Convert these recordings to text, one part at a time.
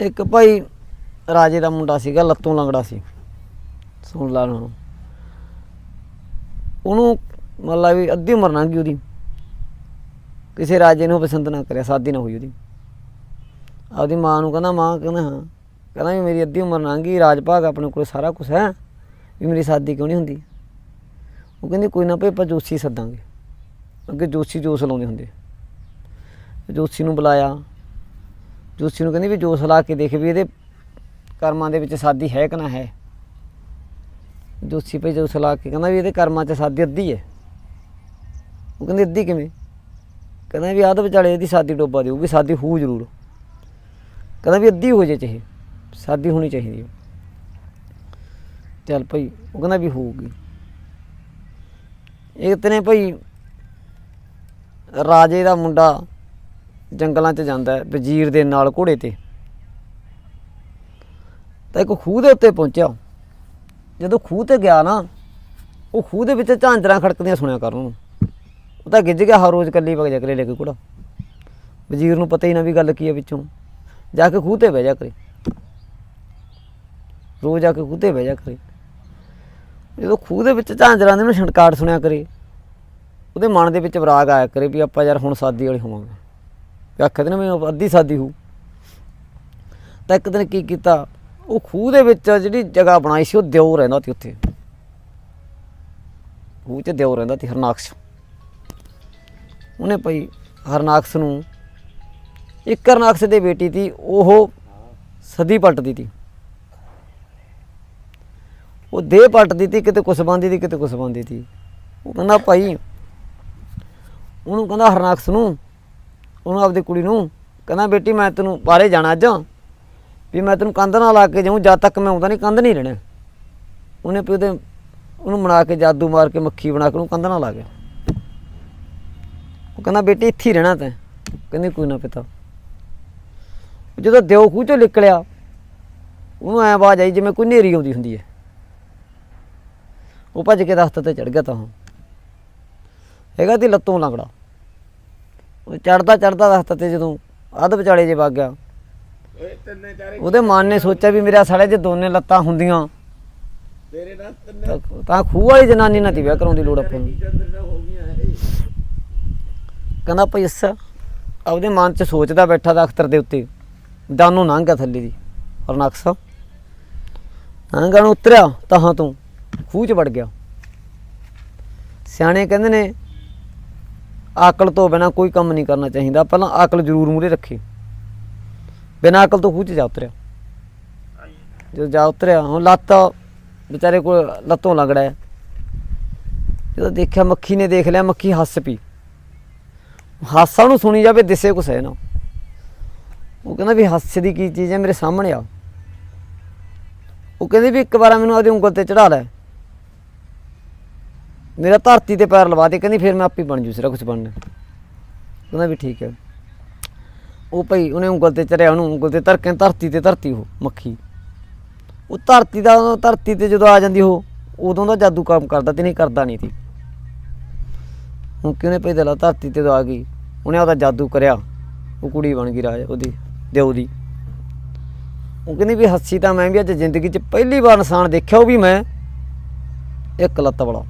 ਇੱਕ ਭਾਈ ਰਾਜੇ ਦਾ ਮੁੰਡਾ ਸੀਗਾ, ਲੱਤੋਂ ਲੰਗੜਾ ਸੀ। ਸੁਣ ਲਾ ਉਹਨੂੰ ਉਹਨੂੰ ਮਤਲਬ ਵੀ ਅੱਧੀ ਉਮਰ ਲੰਘ ਗਈ ਉਹਦੀ। ਕਿਸੇ ਰਾਜੇ ਨੂੰ ਪਸੰਦ ਨਾ ਕਰਿਆ, ਸਾਦੀ ਨਾ ਹੋਈ ਉਹਦੀ। ਆਪਦੀ ਮਾਂ ਨੂੰ ਕਹਿੰਦਾ, ਮਾਂ ਕਹਿੰਦਾ, ਹਾਂ। ਕਹਿੰਦਾ ਵੀ ਮੇਰੀ ਅੱਧੀ ਉਮਰ ਲੰਘ ਗਈ ਰਾਜ ਭਾਗ ਆਪਣੇ ਕੋਲ ਸਾਰਾ ਕੁਝ ਹੈ, ਵੀ ਮੇਰੀ ਸਾਦੀ ਕਿਉਂ ਨਹੀਂ ਹੁੰਦੀ? ਉਹ ਕਹਿੰਦੀ, ਕੋਈ ਨਾ ਭਈ ਆਪਾਂ ਜੋਸ਼ੀ ਸੱਦਾਂਗੇ। ਅੱਗੇ ਜੋਸ਼ੀ ਜੋਸ਼ ਲਾਉਂਦੇ ਹੁੰਦੇ। ਜੋਸ਼ੀ ਨੂੰ ਬੁਲਾਇਆ। ਜੋਸ਼ੀ ਨੂੰ ਕਹਿੰਦੀ ਵੀ ਜੋਸ਼ ਲਾ ਕੇ ਦੇਖ ਵੀ ਇਹਦੇ ਕਰਮਾਂ ਦੇ ਵਿੱਚ ਸਾਦੀ ਹੈ ਕਿ ਨਾ ਹੈ। ਜੋਸ਼ੀ ਭਈ ਜੋਸ਼ ਲਾ ਕੇ ਕਹਿੰਦਾ ਵੀ ਇਹਦੇ ਕਰਮਾਂ 'ਚ ਸਾਦੀ ਅੱਧੀ ਹੈ। ਉਹ ਕਹਿੰਦੇ, ਅੱਧੀ ਕਿਵੇਂ? ਕਹਿੰਦਾ ਵੀ ਆਹ ਵਿਚਾਲੇ ਇਹਦੀ ਸਾਦੀ ਡੋਬਾ ਦਿਓ, ਵੀ ਸਾਦੀ ਹੋਊ ਜ਼ਰੂਰ। ਕਹਿੰਦਾ ਵੀ ਅੱਧੀ ਹੋ ਜੇ ਚਾਹੇ, ਸਾਦੀ ਹੋਣੀ ਚਾਹੀਦੀ ਹੈ। ਚੱਲ ਭਈ, ਉਹ ਕਹਿੰਦਾ ਵੀ ਹੋਊਗੀ। ਇੱਕ ਤਨੇ ਭਈ ਰਾਜੇ ਦਾ ਮੁੰਡਾ ਜੰਗਲਾਂ 'ਚ ਜਾਂਦਾ ਹੈ, ਵਜ਼ੀਰ ਦੇ ਨਾਲ ਘੋੜੇ ਤੇ। ਤਾਂ ਇੱਕ ਖੂਹ ਦੇ ਉੱਤੇ ਪਹੁੰਚਿਆ ਜਦੋਂ ਖੂਹ ਤੇ ਗਿਆ ਨਾ, ਉਹ ਖੂਹ ਦੇ ਵਿੱਚ ਝਾਂਜਰਾਂ ਖੜਕਦੀਆਂ ਸੁਣਿਆ ਕਰਨ ਉਹਨੂੰ। ਉਹ ਤਾਂ ਗਿੱਜ ਗਿਆ, ਹਰ ਰੋਜ਼ ਕੱਲੀ ਵਗ ਜਾ ਕਰੇ ਲੈ ਕੇ ਘੋੜਾ। ਵਜ਼ੀਰ ਨੂੰ ਪਤਾ ਹੀ ਨਾ ਵੀ ਗੱਲ ਕੀ ਹੈ ਵਿੱਚੋਂ। ਜਾ ਕੇ ਖੂਹ ਤੇ ਬਹਿ ਜਾ ਕਰੇ। ਰੋਜ਼ ਜਾ ਕੇ ਖੂਹ ਤੇ ਬਹਿ ਜਾ ਕਰੇ। ਜਦੋਂ ਖੂਹ ਦੇ ਵਿੱਚ ਝਾਂਜਰਾਂ ਦੇ ਨੂੰ ਛਣਕਾਟ ਸੁਣਿਆ ਕਰੇ, ਉਹਦੇ ਮਨ ਦੇ ਵਿੱਚ ਵਿਰਾਗ ਆਇਆ ਕਰੇ ਵੀ ਆਪਾਂ ਯਾਰ ਹੁਣ ਸਾਦੀ ਵਾਲੇ ਹੋਵਾਂਗੇ। ਵੀ ਆਖਦੇ ਨੇ ਮੈਨੂੰ ਅੱਧੀ ਸਾਦੀ ਹੋ। ਤਾਂ ਇੱਕ ਦਿਨ ਕੀ ਕੀਤਾ, ਉਹ ਖੂਹ ਦੇ ਵਿੱਚ ਜਿਹੜੀ ਜਗ੍ਹਾ ਬਣਾਈ ਸੀ, ਉਹ ਦਿਓ ਰਹਿੰਦਾ ਸੀ ਉੱਥੇ। ਖੂਹ 'ਚ ਦਿਓ ਰਹਿੰਦਾ ਸੀ, ਹਰਨਾਕਸ਼। ਉਹਨੇ ਭਾਈ ਹਰਨਾਕਸ਼ ਨੂੰ, ਇੱਕ ਹਰਨਾਕਸ਼ ਦੇ ਬੇਟੀ ਤੀ ਉਹ ਸਦੀ ਪਲਟਦੀ ਤੀ ਉਹ ਦੇਹ ਪਲਟਦੀ ਤੀ ਕਿਤੇ ਕੁਛ ਬੰਦੀ ਤੀ ਕਿਤੇ ਕੁਛ ਬੰਦੀ ਤੀ ਉਹ ਕਹਿੰਦਾ ਭਾਈ, ਉਹਨੂੰ ਕਹਿੰਦਾ ਹਰਨਾਕਸ਼ ਨੂੰ ਉਹਨੂੰ ਆਪਦੀ ਕੁੜੀ ਨੂੰ ਕਹਿੰਦਾ, ਬੇਟੀ ਮੈਂ ਤੈਨੂੰ ਬਾਹਰੇ ਜਾਣਾ ਅੱਜ। ਵੀ ਮੈਂ ਤੈਨੂੰ ਕੰਧ ਨਾਲ ਲਾ ਕੇ ਜਾਊਂ, ਜਦ ਤੱਕ ਮੈਂ ਆਉਂਦਾ ਨਹੀਂ ਕੰਧ ਨਹੀਂ ਰਹਿਣਾ ਉਹਨੇ ਵੀ ਉਹਦੇ, ਉਹਨੂੰ ਬਣਾ ਕੇ ਜਾਦੂ ਮਾਰ ਕੇ ਮੱਖੀ ਬਣਾ ਕੇ ਉਹਨੂੰ ਕੰਧ ਨਾਲ ਲਾ ਗਿਆ। ਉਹ ਕਹਿੰਦਾ, ਬੇਟੀ ਇੱਥੇ ਹੀ ਰਹਿਣਾ ਤੈਂ। ਕਹਿੰਦੀ, ਕੋਈ ਨਾ ਪਿਤਾ। ਜਦੋਂ ਦਿਓ ਖੂਹ ਚੋਂ ਨਿਕਲਿਆ, ਉਹਨੂੰ ਐ ਆਵਾਜ਼ ਆਈ ਜਿਵੇਂ ਕੋਈ ਨੇਰੀ ਆਉਂਦੀ ਹੁੰਦੀ ਹੈ। ਉਹ ਭੱਜ ਕੇ ਦਸਤ ਤੇ ਚੜ ਗਿਆ ਤਾਂ ਉਹ। ਹੈਗਾ ਤੇ ਲੱਤੋਂ ਲੰਗੜਾ। ਚੜਦਾ ਚੜਦਾ ਦਸਤ ਤੇ ਜਦੋਂ ਅੱਧ ਵਿਚਾਲੇ ਜੇ ਵਗ ਗਿਆ। ਓਏ ਤਿੰਨੇ ਚਾਰੇ ਉਹਦੇ ਮਨ ਨੇ ਸੋਚਿਆ ਵੀ ਮੇਰਾ ਸਾਲੇ ਜੇ ਦੋਨੇ ਲੱਤਾਂ ਹੁੰਦੀਆਂ ਤੇਰੇ ਨਾਲ ਤਿੰਨੇ ਤਾਂ- ਤਾਂ ਖੂਹ ਵਾਲੀ ਜਨਾਨੀ ਨਾਲ ਤੀ ਵਿਆਹ ਕਰਾਉਣ ਦੀ ਲੋੜ ਆਪਾਂ ਨੂੰ। ਚੰਦਰ ਨਾਲ ਹੋ ਗਈਆਂ ਇਹ। ਕਹਿੰਦਾ ਭਈ ਅੱਛਾ ਆਪਦੇ ਮਨ 'ਚ ਸੋਚਦਾ ਬੈਠਾ ਦਾ ਅਖਤਰ ਦੇ ਉੱਤੇ ਦਾਨੋਂ ਲੰਘ ਗਿਆ ਥੱਲੇ ਦੀ ਹਰਨਕਸ ਲੰਘਣ ਉਤਰਿਆ ਤਹਾਂ ਤੋਂ ਖੂਹ 'ਚ ਵੜ ਗਿਆ। ਸਿਆਣੇ ਕਹਿੰਦੇ ਨੇ ਅਕਲ ਤੋਂ ਬਿਨਾ ਕੋਈ ਕੰਮ ਨਹੀਂ ਕਰਨਾ ਚਾਹੀਦਾ। ਪਹਿਲਾਂ ਅਕਲ ਜ਼ਰੂਰ ਮੂਰੇ ਰੱਖੀ। ਬਿਨਾ ਅਕਲ ਤੋਂ ਖੂਹ 'ਚ ਜਾ ਉਤਰਿਆ। ਜਦੋਂ ਜਾ ਉਤਰਿਆ, ਹੁਣ ਲੱਤ ਵਿਚਾਰੇ ਕੋਲ ਲੱਤੋਂ ਲੰਗੜਾ ਹੈ। ਜਦੋਂ ਦੇਖਿਆ ਮੱਖੀ ਨੇ ਦੇਖ ਲਿਆ, ਮੱਖੀ ਹੱਸ ਪਈ। ਹਾਸਾ ਨੂੰ ਸੁਣੀ ਜਾਵੇ, ਦਿਸੇ ਕੁਛ ਹੈ ਨਾ। ਉਹ ਕਹਿੰਦਾ ਵੀ ਹਾਸੇ ਦੀ ਕੀ ਚੀਜ਼ ਹੈ, ਮੇਰੇ ਸਾਹਮਣੇ ਆ। ਉਹ ਕਹਿੰਦੀ ਵੀ ਇੱਕ ਵਾਰ ਮੈਨੂੰ ਆਪਦੀ ਉਂਗਲ ਤੇ ਚੜਾ ਲੈ। ਮੇਰਾ ਧਰਤੀ ਤੇ ਪੈਰ ਲਵਾ ਦੇ, ਕਹਿੰਦੀ ਫਿਰ ਮੈਂ ਆਪੇ ਬਣ ਜੂ, ਸਿਰਾ ਕੁਝ ਬਣਨਾ। ਕਹਿੰਦਾ ਵੀ ਠੀਕ ਹੈ। ਉਹ ਭਈ ਉਹਨੇ ਉਂਗਲ ਤੇ ਚੜਿਆ, ਉਹਨੂੰ ਉਂਗਲ ਤੇ ਧਰ ਕੇ ਧਰਤੀ ਤੇ ਧਰਤੀ ਉਹ, ਮੱਖੀ। ਉਹ ਧਰਤੀ ਦਾ, ਧਰਤੀ ਤੇ ਜਦੋਂ ਆ ਜਾਂਦੀ ਉਹ, ਉਦੋਂ ਦਾ ਜਾਦੂ ਕੰਮ ਕਰਦਾ ਤੇ ਨਹੀਂ ਕਰਦਾ ਨਹੀਂ ਸੀ। ਹੁਣ ਕਿਉਂ ਨੇ ਭਈ ਦਲਾ ਧਰਤੀ ਤੇ ਆ ਗਈ, ਉਹਨੇ ਉਹਦਾ ਜਾਦੂ ਕਰਿਆ, ਉਹ ਕੁੜੀ ਬਣ ਗਈ ਰਾਜ, ਉਹਦੀ, ਦਿਓ ਦੀ। ਉਹ ਕਹਿੰਦੀ ਵੀ ਹੱਸੀ ਤਾਂ ਮੈਂ ਵੀ ਅੱਜ ਜ਼ਿੰਦਗੀ 'ਚ ਪਹਿਲੀ ਵਾਰ ਇਨਸਾਨ ਦੇਖਿਆ, ਉਹ ਵੀ ਮੈਂ, ਇੱਕ ਲੱਤ ਵਾਲਾ।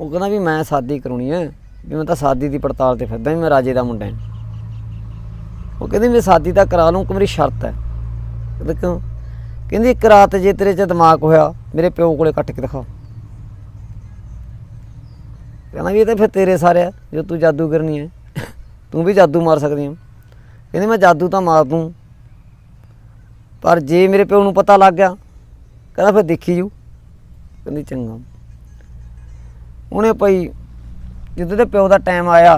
ਉਹ ਕਹਿੰਦਾ ਵੀ ਮੈਂ ਸ਼ਾਦੀ ਕਰਾਉਣੀ ਹੈ, ਵੀ ਮੈਂ ਤਾਂ ਸ਼ਾਦੀ ਦੀ ਪੜਤਾਲ ਤੇ ਫਿਰਦਾ ਵੀ ਮੈਂ ਰਾਜੇ ਦਾ ਮੁੰਡਾ ਹਾਂ। ਉਹ ਕਹਿੰਦੀ ਮੈਂ ਸ਼ਾਦੀ ਤਾਂ ਕਰਾ ਲੂੰ ਕਿ ਮੇਰੀ ਸ਼ਰਤ ਹੈ। ਕਹਿੰਦਾ ਕਿਉਂ? ਕਹਿੰਦੀ ਇੱਕ ਰਾਤ ਜੇ ਤੇਰੇ 'ਚ ਦਿਮਾਗ ਹੋਇਆ, ਮੇਰੇ ਪਿਓ ਕੋਲੇ ਕੱਟ ਕੇ ਦਿਖਾ ਕਹਿੰਦਾ ਵੀ ਇਹ ਤਾਂ ਫਿਰ ਤੇਰੇ ਸਾਰੇ ਆ, ਜੋ ਤੂੰ ਜਾਦੂ ਕਰਨੀ ਹੈ। ਤੂੰ ਵੀ ਜਾਦੂ ਮਾਰ ਸਕਦੀ ਹੈ। ਕਹਿੰਦੀ ਮੈਂ ਜਾਦੂ ਤਾਂ ਮਾਰ ਦੂੰ। ਪਰ ਜੇ ਮੇਰੇ ਪਿਓ ਨੂੰ ਪਤਾ ਲੱਗ ਗਿਆ, ਕਹਿੰਦਾ ਫਿਰ ਦੇਖੀ ਜੂ ਕਹਿੰਦੀ ਚੰਗਾ। ਉਹਨੇ ਭਾਈ ਜਦੋਂ ਤੇ ਪਿਓ ਦਾ ਟਾਈਮ ਆਇਆ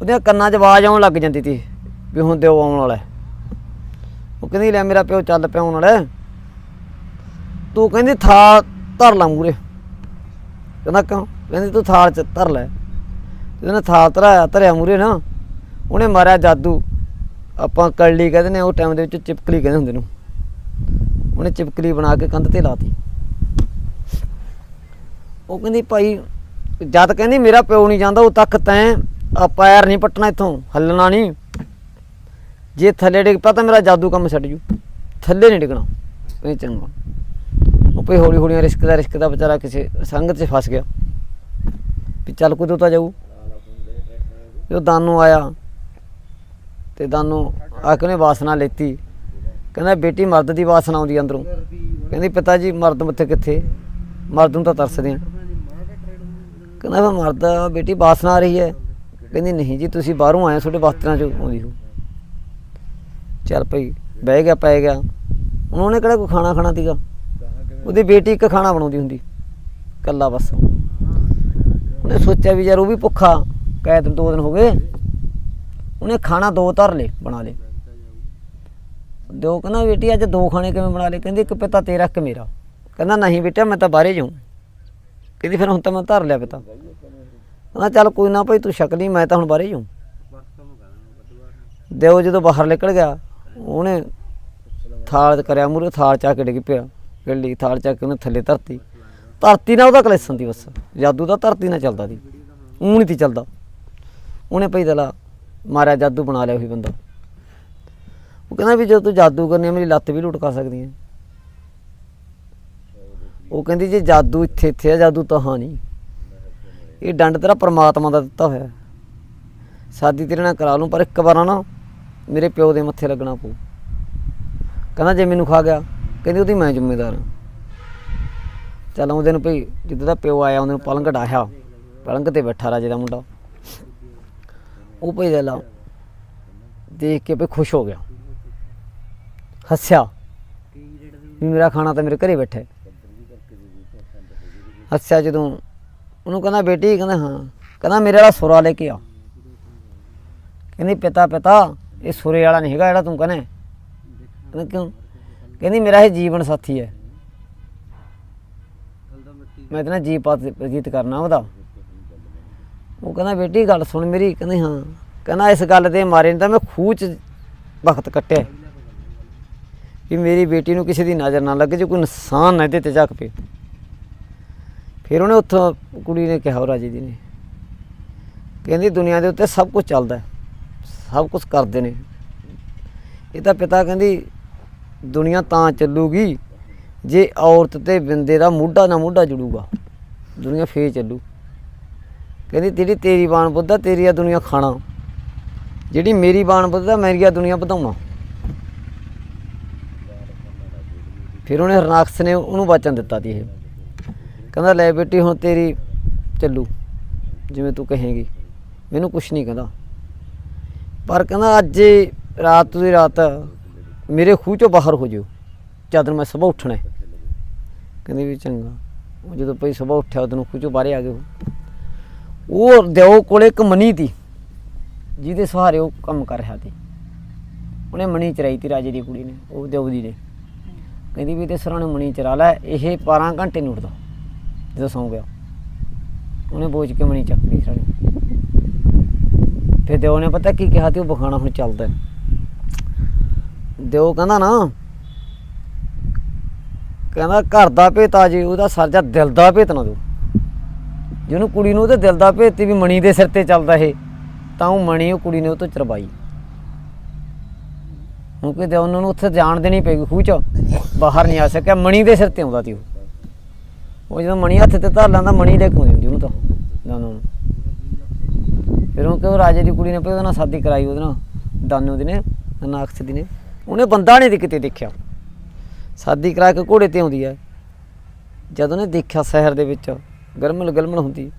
ਉਹਦੇ ਕੰਨਾਂ 'ਚ ਆਵਾਜ਼ ਆਉਣ ਲੱਗ ਜਾਂਦੀ ਸੀ ਵੀ ਹੁਣ ਦਿਓ ਆਉਣ ਵਾਲਾ ਉਹ ਕਹਿੰਦੀ, ਲੈ ਮੇਰਾ ਪਿਓ ਚੱਲ ਪਿਆ ਆਉਣ ਵਾਲਾ ਤੂੰ ਕਹਿੰਦੀ, ਥਾਲ ਧਰ ਲਾ ਮੂਰੇ ਕਹਿੰਦਾ, ਕਿਉਂ? ਕਹਿੰਦੀ, ਤੂੰ ਥਾਲ ਚ ਧਰ ਲੈ। ਉਹਨੇ ਥਾਲ ਧਰਾਇਆ, ਧਰਿਆ ਮੂਰੇ ਨਾ, ਉਹਨੇ ਮਾਰਿਆ ਜਾਦੂ। ਆਪਾਂ ਕੜਲੀ ਕਹਿੰਦੇ ਨੇ, ਉਹ ਟਾਈਮ ਦੇ ਵਿੱਚ ਚਿਪਕਲੀ ਕਹਿੰਦੇ ਹੁੰਦੇ ਨੂੰ। ਉਹਨੇ ਚਿਪਕਲੀ ਬਣਾ ਕੇ ਕੰਧ ਤੇ ਲਾਤੀ। ਉਹ ਕਹਿੰਦੀ, ਭਾਈ ਜਦ ਕਹਿੰਦੀ ਮੇਰਾ ਪਿਓ ਨਹੀਂ ਜਾਂਦਾ, ਉਹ ਤੱਕ ਤੈਂ ਆ ਪੈਰ ਨਹੀਂ ਪੱਟਣਾ ਇੱਥੋਂ, ਹੱਲਣਾ ਨਹੀਂ। ਜੇ ਥੱਲੇ ਡਿੱਗ ਪਿਆ ਤਾਂ ਮੇਰਾ ਜਾਦੂ ਕੰਮ ਛੱਡ ਜੂ। ਥੱਲੇ ਨਹੀਂ ਡਿੱਗਣਾ। ਇਹ ਚੰਗਾ। ਉਹ ਪਈ ਹੌਲੀ ਹੌਲੀ ਰਿਸਕ ਦਾ ਰਿਸਕ ਦਾ ਵਿਚਾਰਾ ਕਿਸੇ ਸੰਗਤ 'ਚ ਫਸ ਗਿਆ। ਵੀ ਚੱਲ ਕੋਈ ਤਾਂ ਜਾਊ। ਜੋ ਦਾਨੂ ਆਇਆ। ਤੇ ਦਾਨੂ ਆ ਕੇ ਉਹਨੇ ਵਾਸਨਾ ਲੈਤੀ। ਕਹਿੰਦਾ, ਬੇਟੀ ਮਰਦ ਦੀ ਵਾਸਨਾ ਆਉਂਦੀ ਅੰਦਰੋਂ। ਕਹਿੰਦੀ, ਪਿਤਾ ਜੀ, ਮਰਦ ਮੱਥੇ ਕਿੱਥੇ? ਮਰਦ ਨੂੰ ਤਾਂ ਤਰਸਦੇ ਆ। ਕਹਿੰਦਾ ਮੈਂ ਮਰਦ ਬੇਟੀ ਵਾਸਨਾ ਆ ਰਹੀ ਹੈ। ਕਹਿੰਦੀ ਨਹੀਂ ਜੀ ਤੁਸੀਂ ਬਾਹਰੋਂ ਆਏ ਹੋ, ਤੁਹਾਡੇ ਵਸਤਰਾਂ ਚੋਂ ਆਉਂਦੀ ਹੋ। ਚੱਲ ਭਈ ਬਹਿ ਗਿਆ ਪੈ ਗਿਆ। ਹੁਣ ਉਹਨੇ ਕਿਹੜਾ ਕੋਈ ਖਾਣਾ ਖਾਣਾ ਸੀਗਾ? ਉਹਦੀ ਬੇਟੀ ਇੱਕ ਖਾਣਾ ਬਣਾਉਂਦੀ ਹੁੰਦੀ। ਕੱਲਾ ਬਸ। ਉਹਨੇ ਸੋਚਿਆ ਵੀ ਯਾਰ ਉਹ ਵੀ ਭੁੱਖਾ ਕੈਦ ਦੋ ਦਿਨ ਹੋ ਗਏ। ਉਹਨੇ ਖਾਣਾ ਦੋ ਧਰ ਲੇ ਬਣਾ ਲੇ ਦੋ ਕਹਿੰਦਾ ਬੇਟੀ ਅੱਜ ਦੋ ਖਾਣੇ ਕਿਵੇਂ ਬਣਾ ਲੇ ਕਹਿੰਦੀ ਇੱਕ ਪਿਤਾ ਤੇਰਾ ਇੱਕ ਮੇਰਾ। ਕਹਿੰਦਾ ਨਹੀਂ ਬੇਟਾ ਮੈਂ ਤਾਂ ਬਾਹਰੇ ਜਾਊਂ। ਕਹਿੰਦੀ ਫਿਰ ਹੁਣ ਤਾਂ ਮੈਂ ਧਰ ਲਿਆ ਪਿਤਾ। ਕਹਿੰਦਾ ਚੱਲ ਕੋਈ ਨਾ ਭਾਈ ਤੂੰ ਸ਼ਕਲੀ ਮੈਂ ਤਾਂ ਹੁਣ ਬਾਹਰੇ ਜਾਊਂ। ਦਿਓ ਜਦੋਂ ਬਾਹਰ ਨਿਕਲ ਗਿਆ, ਉਹਨੇ ਥਾਲ ਕਰਿਆ ਮੂਰੇ ਥਾਲ ਚਾ ਕੇ ਡਿੱਗ ਪਿਆ। ਗੱਲੀ ਥਾਲ ਚਾ ਕੇ ਉਹਨੇ ਥੱਲੇ ਧਰਤੀ। ਧਰਤੀ ਨਾਲ ਉਹਦਾ ਕਲੇਸ਼ਨ ਦੀ ਬਸ। ਜਾਦੂ ਦਾ ਧਰਤੀ ਨਾਲ ਚੱਲਦਾ ਸੀ। ਊਂ ਨਹੀਂ ਤੀ ਚੱਲਦਾ। ਉਹਨੇ ਭਈ ਦਲਾ ਮਾਰਿਆ ਜਾਦੂ ਬਣਾ ਲਿਆ ਉਹੀ ਬੰਦਾ। ਉਹ ਕਹਿੰਦਾ ਵੀ ਜਦੋਂ ਤੂੰ ਜਾਦੂ ਕਰਨੀ ਮੇਰੀ ਲੱਤ ਵੀ ਲੁਟਕਾ ਸਕਦੀ ਹੈ। ਉਹ ਕਹਿੰਦੀ ਜੇ ਜਾਦੂ ਇੱਥੇ ਇੱਥੇ ਆ, ਜਾਦੂ ਤਾਂ ਹਾਂ ਨਹੀਂ। ਇਹ ਡੰਡ ਤੇਰਾ ਪ੍ਰਮਾਤਮਾ ਦਾ ਦਿੱਤਾ ਹੋਇਆ। ਸਾਦੀ ਤੇਰੇ ਨਾਲ ਕਰਾ ਲੂੰ, ਪਰ ਇੱਕ ਵਾਰ ਨਾ ਮੇਰੇ ਪਿਓ ਦੇ ਮੱਥੇ ਲੱਗਣਾ ਪਊ। ਕਹਿੰਦਾ ਜੇ ਮੈਨੂੰ ਖਾ ਗਿਆ, ਕਹਿੰਦੀ ਉਹਦੀ ਮੈਂ ਜ਼ਿੰਮੇਦਾਰ ਹਾਂ। ਚੱਲ ਉਹਦੇ ਨੂੰ ਭਈ, ਜਿੱਦਾਂ ਦਾ ਪਿਓ ਆਇਆ, ਉਹਨੇ ਪਲੰਘ ਢਾਹਿਆ ਪਲੰਘ ਤੇ ਬੈਠਾ ਰਾਜੇ ਦਾ ਮੁੰਡਾ। ਉਹ ਭਈ ਦੇ ਲਾ। ਦੇਖ ਕੇ ਭਈ ਖੁਸ਼ ਹੋ ਗਿਆ। ਹੱਸਿਆ ਵੀ ਮੇਰਾ ਖਾਣਾ ਤਾਂ ਮੇਰੇ ਘਰੇ ਬੈਠਾ ਹੱਸਿਆ ਜਦੋਂ। ਉਹਨੂੰ ਕਹਿੰਦਾ, ਬੇਟੀ, ਕਹਿੰਦਾ, ਹਾਂ। ਕਹਿੰਦਾ, ਮੇਰੇ ਵਾਲਾ ਸੁਰਾ ਲੈ ਕੇ ਆ। ਕਹਿੰਦੀ, ਪਿਤਾ ਪਿਤਾ, ਇਹ ਸੁਰੇ ਵਾਲਾ ਨਹੀਂ ਹੈਗਾ ਜਿਹੜਾ ਤੂੰ ਕਹਿੰਦਾ। ਕਹਿੰਦਾ, ਕਿਉਂ? ਕਹਿੰਦੀ, ਮੇਰਾ ਇਹ ਜੀਵਨ ਸਾਥੀ ਹੈ। ਮੈਂ ਤਾਂ ਜੀ ਜੀਤ ਕਰਨਾ ਉਹਦਾ। ਉਹ ਕਹਿੰਦਾ, ਬੇਟੀ, ਗੱਲ ਸੁਣ ਮੇਰੀ। ਕਹਿੰਦੀ, ਹਾਂ। ਕਹਿੰਦਾ, ਇਸ ਗੱਲ ਦੇ ਮਾਰੇ ਨੇ ਤਾਂ ਮੈਂ ਖੂਹ ਚ ਵਕਤ ਕੱਟਿਆ। ਵੀ ਮੇਰੀ ਬੇਟੀ ਨੂੰ ਕਿਸੇ ਦੀ ਨਜ਼ਰ ਨਾ ਲੱਗੇ, ਜੇ ਕੋਈ ਇਨਸਾਨ ਨਾ ਇਹਦੇ ਤੇ ਝੱਕ ਪਏ ਫਿਰ ਉਹਨੇ ਉੱਥੋਂ ਕੁੜੀ ਨੇ ਕਿਹਾ ਉਹ ਰਾਜੀ ਦੀ ਨੇ, ਕਹਿੰਦੀ ਦੁਨੀਆ ਦੇ ਉੱਤੇ ਸਭ ਕੁਝ ਚੱਲਦਾ ਸਭ ਕੁਝ ਕਰਦੇ ਨੇ। ਇਹ ਤਾਂ ਪਿਤਾ ਕਹਿੰਦੀ ਦੁਨੀਆ ਤਾਂ ਚੱਲੂਗੀ, ਜੇ ਔਰਤ ਤੇ ਬਿੰਦੇ ਦਾ ਮੋਢਾ ਨਾ ਮੋਢਾ ਜੁੜੂਗਾ, ਦੁਨੀਆ ਫੇਰ ਚੱਲੂ। ਕਹਿੰਦੀ ਜਿਹੜੀ ਤੇਰੀ ਬਾਣ ਬੁੱਧਾ ਤੇਰੀ ਆ ਦੁਨੀਆ ਖਾਣਾ। ਜਿਹੜੀ ਮੇਰੀ ਬਾਣ ਬੁੱਧਾ ਮੇਰੀ ਆ ਦੁਨੀਆ ਵਧਾਉਣਾ। ਫਿਰ ਉਹਨੇ ਹਰਨਾਕਸ ਨੇ ਉਹਨੂੰ ਵਚਨ ਦਿੱਤਾ ਸੀ ਇਹ। ਕਹਿੰਦਾ, ਲੈ ਬੇਟੀ, ਹੁਣ ਤੇਰੀ ਚੱਲੂ, ਜਿਵੇਂ ਤੂੰ ਕਹੇਂਗੀ। ਮੈਨੂੰ ਕੁਛ ਨਹੀਂ ਕਹਿੰਦਾ। ਪਰ ਕਹਿੰਦਾ, ਅੱਜ ਰਾਤ ਦੀ ਰਾਤ ਮੇਰੇ ਖੂਹ ਚੋਂ ਬਾਹਰ ਹੋ ਜਿਓ। ਜਦ ਨੂੰ ਮੈਂ ਸਵੇਰ ਉੱਠਣਾ ਹੈ। ਕਹਿੰਦੀ ਵੀ ਚੰਗਾ। ਉਹ ਜਦੋਂ ਭਈ ਸਵੇਰ ਉੱਠਿਆ, ਉਦੋਂ ਖੂਹ ਚੋਂ ਬਾਹਰ ਆ ਗਏ ਉਹ। ਦਿਓ ਕੋਲੇ ਇੱਕ ਮਨੀ ਤੀ, ਜਿਹਦੇ ਸਹਾਰੇ ਉਹ ਕੰਮ ਕਰ ਰਿਹਾ ਸੀ। ਉਹਨੇ ਮਣੀ ਚਰਾਈ ਤੀ, ਰਾਜੇ ਦੀ ਕੁੜੀ ਨੇ, ਉਹ ਦਿਓ ਦੀ ਨੇ। ਕਹਿੰਦੀ ਵੀ ਤੇ ਸਰਾਂ ਨੇ ਮਣੀ ਚਰਾ ਲੈ, ਇਹ 12 ਘੰਟੇ ਨਹੀਂ ਉੱਠਦਾ ਜਦੋਂ ਸੌਂ ਗਿਆ। ਉਹਨੇ ਬੋਝ ਕੇ ਮਣੀ ਚੱਕ ਲਈ ਸਰਾਣੇ ਫਿਰ ਦਿਓ ਨੇ ਪਤਾ ਕੀ ਕਿਹਾ ਤੇ ਉਹ ਬਖਾਣਾ ਹੁਣ ਚੱਲਦਾ ਦਿਓ ਕਹਿੰਦਾ ਨਾ, ਕਹਿੰਦਾ ਘਰ ਦਾ ਭੇਤ ਆ ਜੇ, ਉਹਦਾ ਸਰਜਾ ਦਿਲ ਦਾ ਭੇਤ ਨਾ ਦੋ ਜਿਹਨੂੰ ਕੁੜੀ ਨੂੰ ਉਹਦੇ ਦਿਲ ਦਾ ਭੇਤ ਤੀ ਵੀ ਮਣੀ ਦੇ ਸਿਰ ਤੇ ਚੱਲਦਾ ਇਹ, ਤਾਂ ਉਹ ਮਣੀ ਉਹ ਕੁੜੀ ਨੇ ਉਹ ਤੋਂ ਚਰਵਾਈ। ਹੁਣ ਕਿਤੇ ਉਹਨਾਂ ਨੂੰ ਉੱਥੇ ਜਾਣ ਦੇਣੀ ਪਈ ਖੂਹ ਚ, ਬਾਹਰ ਨਹੀਂ ਆ ਸਕਿਆ, ਮਣੀ ਦੇ ਸਿਰ ਤੇ ਆਉਂਦਾ ਤੀ ਉਹ। ਉਹ ਜਦੋਂ ਮਣੀ ਹੱਥ ਤੇ ਧਰ ਲੈਂਦਾ, ਮਣੀ ਲੈ ਕੇ ਹੁੰਦੀ ਉਹਨੂੰ ਤਾਂ ਦਾਨੂ ਨੂੰ ਫਿਰ ਉਹ ਕਿਉਂ ਰਾਜੇ ਦੀ ਕੁੜੀ ਨੇ ਪਈ ਉਹਦੇ ਨਾਲ ਸ਼ਾਦੀ ਕਰਾਈ ਉਹਦੇ ਨਾਲ ਦਾਨੂ ਦੀ ਨੇ ਨਾਕਸ ਦੀ ਨੇ। ਉਹਨੇ ਬੰਦਾ ਨਹੀਂ ਕਿਤੇ ਦੇਖਿਆ। ਸ਼ਾਦੀ ਕਰਾ ਕੇ ਘੋੜੇ ਤੇ ਆਉਂਦੀ ਹੈ। ਜਦ ਉਹਨੇ ਦੇਖਿਆ ਸ਼ਹਿਰ ਦੇ ਵਿੱਚ, ਗਰਮਲ ਗਲਮਲ ਹੁੰਦੀ।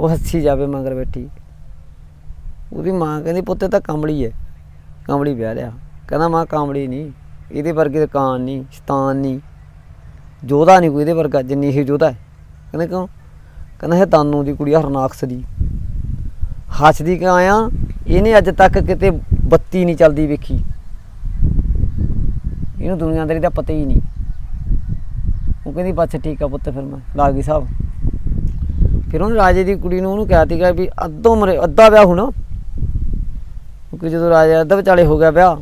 ਉਹ ਹੱਸੀ ਜਾਵੇ ਮਗਰ ਬੈਠੀ। ਉਹਦੀ ਮਾਂ ਕਹਿੰਦੀ, ਪੁੱਤੇ ਤਾਂ ਕੰਬਲੀ ਹੈ। ਕੰਬਲੀ ਵਿਆਹ ਲਿਆ। ਕਹਿੰਦਾ, ਮਾਂ ਕਾਮੜੀ ਨਹੀਂ। ਇਹਦੇ ਵਰਗੇ ਤਾਂ ਕਾਨ ਨਹੀਂ, ਸ਼ਤਾਨ ਨਹੀਂ। ਜੋਧਾ ਨਹੀਂ ਕੋਈ ਇਹਦੇ ਵਰਗਾ, ਜਿੰਨੀ ਇਹ ਜੋਧਾ ਹੈ। ਕਹਿੰਦੇ ਕਿਉਂ? ਕਹਿੰਦਾ ਇਹ ਦਾਨੂ ਦੀ ਕੁੜੀ ਆ ਹਰਨਾਕਸ ਦੀ ਹੱਸਦੀ ਕਿ ਆਇਆ? ਇਹਨੇ ਅੱਜ ਤੱਕ ਕਿਤੇ ਬੱਤੀ ਨਹੀਂ ਚੱਲਦੀ ਵੇਖੀ। ਇਹਨੂੰ ਦੁਨੀਆਦਾਰੀ ਦਾ ਪਤਾ ਹੀ ਨਹੀਂ। ਉਹ ਕਹਿੰਦੀ, ਬੱਸ ਠੀਕ ਆ ਪੁੱਤ, ਫਿਰ ਮੈਂ ਲਾ ਗਈ ਸਾਹਿਬ ਫਿਰ ਉਹਨੇ ਰਾਜੇ ਦੀ ਕੁੜੀ ਨੂੰ ਉਹਨੂੰ ਕਹਿ ਸੀਗਾ ਵੀ ਅੱਧੋ ਮਰੇ, ਅੱਧਾ ਵਿਆਹ ਹੁਣ। ਕਿਉਂਕਿ ਜਦੋਂ ਰਾਜਾ ਅੱਧਾ ਵਿਚਾਲੇ ਹੋ ਗਿਆ ਵਿਆਹ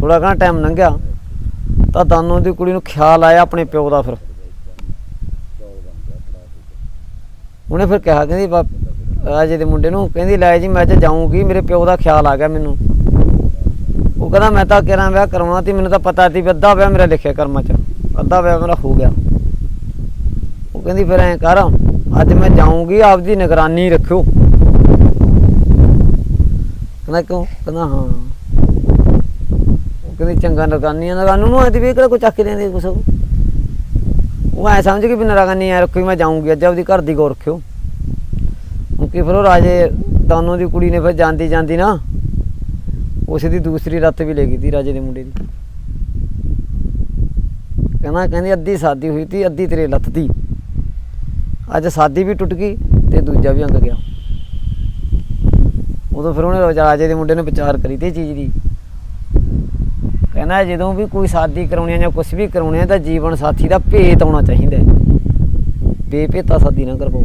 ਥੋੜਾ ਘਣਾ ਟਾਈਮ ਲੰਘਿਆ। ਤਾਂ ਦਾਨੋ ਦੀ ਕੁੜੀ ਨੂੰ ਖਿਆਲ ਆਇਆ ਆਪਣੇ ਪਿਓ ਦਾ ਫਿਰ। ਉਹਨੇ ਫਿਰ ਕਿਹਾ, ਕਹਿੰਦੀ, ਬਾ- ਦੇ ਮੁੰਡੇ ਨੂੰ ਕਹਿੰਦੀ, ਲੈ ਜੀ, ਮੈਂ ਅੱਜ ਜਾਊਂਗੀ, ਮੇਰੇ ਪਿਓ ਦਾ ਖਿਆਲ ਆ ਗਿਆ ਮੈਨੂੰ। ਉਹ ਕਹਿੰਦਾ, ਮੈਂ ਤਾਂ ਕਿਹੜਾ ਵਿਆਹ ਕਰਾਉਣਾ ਤੇ ਮੈਨੂੰ ਤਾਂ ਪਤਾ ਸੀ ਵੀ ਅੱਧਾ ਵਿਆਹ ਮੇਰਾ ਲਿਖਿਆ ਕਰਮਾਂ 'ਚ, ਅੱਧਾ ਵਿਆਹ ਮੇਰਾ ਹੋ ਗਿਆ। ਉਹ ਕਹਿੰਦੀ, ਫਿਰ ਐਂ ਕਰ, ਅੱਜ ਮੈਂ ਜਾਊਂਗੀ, ਆਪਦੀ ਨਿਗਰਾਨੀ ਰੱਖਿਓ। ਕਹਿੰਦਾ, ਕਿਉਂ? ਕਹਿੰਦਾ, ਹਾਂ। ਕਹਿੰਦੀ ਚੰਗਾ ਨਿਗਰਾਨੀ ਆ ਨਿਗਰਾਨੀ ਨੂੰ ਆਦੀ ਵੀ ਕਿਹੜਾ ਕੋਈ ਚੱਕ ਕੇ ਲੈਂਦੇ ਕੁਛ? ਉਹ ਐ ਸਮਝ ਕੇ ਵੀ ਨਿਗਰਾਨੀ ਆ ਰੱਖੀ, ਮੈਂ ਜਾਊਂਗੀ ਅੱਜ ਆਪਦੀ ਘਰ ਦੀ ਗੌਰ ਰੱਖਿਓ। ਕਿਉਂਕਿ ਫਿਰ ਉਹ ਰਾਜੇ ਦਾਨੋ ਦੀ ਕੁੜੀ ਨੇ ਫਿਰ ਜਾਂਦੀ ਜਾਂਦੀ ਨਾ ਉਸ ਦੀ ਦੂਸਰੀ ਰੱਤ ਵੀ ਲੈ ਗਈ ਤੀ ਰਾਜੇ ਦੇ ਮੁੰਡੇ ਦੀ। ਕਹਿੰਦਾ, ਕਹਿੰਦੀ ਅੱਧੀ ਸਾਦੀ ਹੋਈ ਤੀ, ਅੱਧੀ ਤੇਰੇ ਲੱਤ ਤੀ। ਅੱਜ ਸਾਦੀ ਵੀ ਟੁੱਟ ਗਈ ਤੇ ਦੂਜਾ ਵੀ ਅੰਗ ਗਿਆ। ਉਦੋਂ ਫਿਰ ਉਹਨੇ ਰਾਜੇ ਦੇ ਮੁੰਡੇ ਨੇ ਵਿਚਾਰ ਕਰੀ ਤੇ ਚੀਜ਼ ਦੀ। ਕਹਿੰਦਾ ਜਦੋਂ ਵੀ ਕੋਈ ਸਾਦੀ ਕਰਾਉਣੀ ਆ ਜਾਂ ਕੁਝ ਵੀ ਕਰਾਉਣੇ ਆ ਤਾਂ ਜੀਵਨ ਸਾਥੀ ਦਾ ਭੇਤ ਆਉਣਾ ਚਾਹੀਦਾ ਹੈ। ਬੇਭੇਤਾ ਸਾਦੀ ਨਾ ਕਰਵਾਓ।